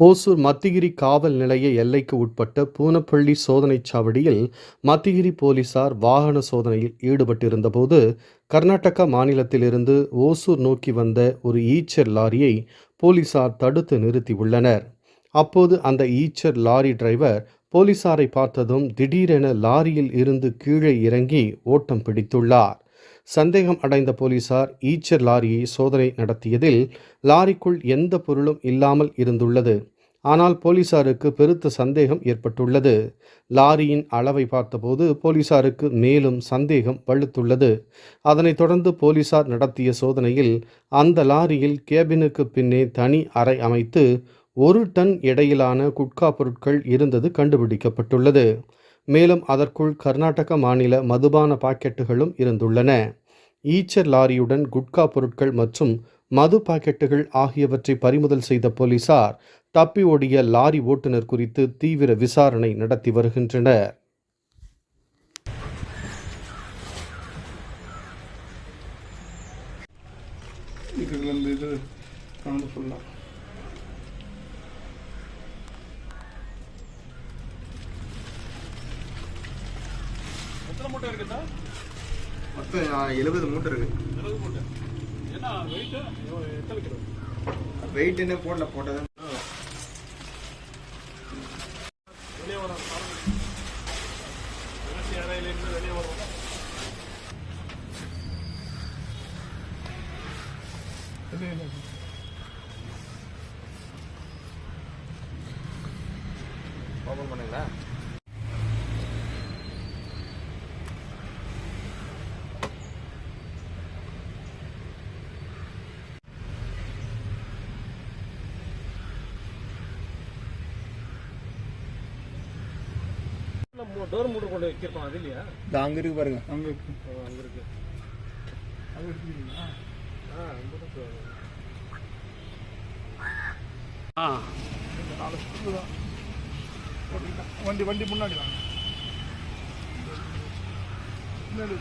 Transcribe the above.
ஓசூர் மத்திகிரி காவல் நிலைய எல்லைக்கு உட்பட்ட பூனப்பள்ளி சோதனைச் சாவடியில் மத்திகிரி போலீசார் வாகன சோதனையில் ஈடுபட்டிருந்தபோது கர்நாடகா மாநிலத்திலிருந்து ஓசூர் நோக்கி வந்த ஒரு ஈச்சர் லாரியை போலீசார் தடுத்து நிறுத்தியுள்ளனர். அப்போது அந்த ஈச்சர் லாரி டிரைவர் போலீசாரை பார்த்ததும் திடீரென லாரியில் இருந்து கீழே இறங்கி ஓட்டம் பிடித்துள்ளார். சந்தேகம் அடைந்த போலீசார் ஈச்சர் லாரியை சோதனை நடத்தியதில் லாரிக்குள் எந்த பொருளும் இல்லாமல் இருந்துள்ளது. ஆனால் போலீசாருக்கு பெருத்த சந்தேகம் ஏற்பட்டுள்ளது. லாரியின் அளவை பார்த்தபோது போலீசாருக்கு மேலும் சந்தேகம் வலுத்துள்ளது. அதனைத் தொடர்ந்து போலீசார் நடத்திய சோதனையில் அந்த லாரியில் கேபினுக்கு பின்னே தனி அறை அமைத்து ஒரு டன் எடையிலான குட்கா பொருட்கள் இருந்தது கண்டுபிடிக்கப்பட்டுள்ளது. மேலும் அதற்குள் கர்நாடக மாநில மதுபான பாக்கெட்டுகளும் இருந்துள்ளன. ஈச்சர் லாரியுடன் குட்கா பொருட்கள் மற்றும் மது பாக்கெட்டுகள் ஆகியவற்றை பறிமுதல் செய்த போலீசார் தப்பி ஓடிய லாரி ஓட்டுநர் குறித்து தீவிர விசாரணை நடத்தி வருகின்றனர். இதுலேருந்து இது கலந்து ஃபுல்லாக எத்தனை மூட்டை இருக்குதா மொத்தம் எழுபது மூட்டை இருக்கு. இருபது மூட்டை. என்ன வெயிட்டு எத்தனை கிலோ? வெயிட் என்ன போடல போட்டது. வெளியே வர அறையிலேருந்து வெளியே வரும். ஓப்பன் பண்ணுங்களா? டோர் மூடு கொண்டு வச்சிருக்கோம் அது இல்லையா? இது அங்கே இருக்கு பாருங்க. அங்கே இருக்கு. அங்க இருக்கு. அது எடுத்துக்கிறீங்களா ஆ. இந்த போட்டுக்கிட்டேன் வண்டி வண்டி முன்னாடி வாங்க. முன்னாடி